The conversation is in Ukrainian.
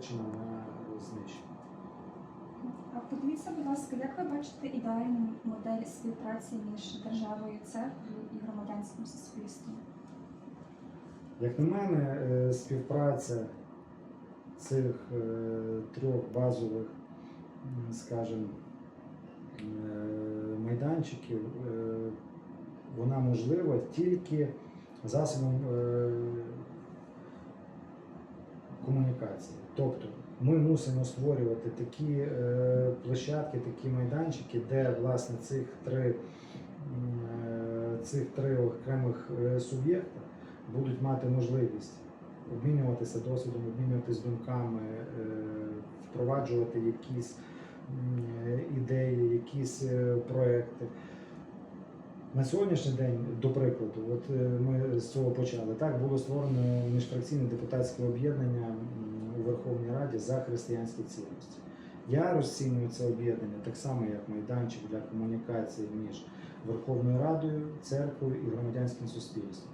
обречена на знищення. А подивіться, будь ласка, як ви бачите ідеальну модель співпраці між державою, церквою і громадянським суспільством? Як на мене, е, співпраця цих е, трьох базових, скажімо, е, майданчиків, вона можлива тільки засобом е. Тобто ми мусимо створювати такі е, площадки, такі майданчики, де власне цих три, е, цих три окремих е, суб'єкта будуть мати можливість обмінюватися досвідом, обмінюватися думками, е, впроваджувати якісь е, ідеї, якісь е, проекти. На сьогоднішній день, до прикладу, от е, ми з цього почали. Так було створено міжфракційне депутатське об'єднання Раді за християнські цінності. Я розцінюю це об'єднання так само, як майданчик для комунікації між Верховною Радою, церквою і громадянським суспільством.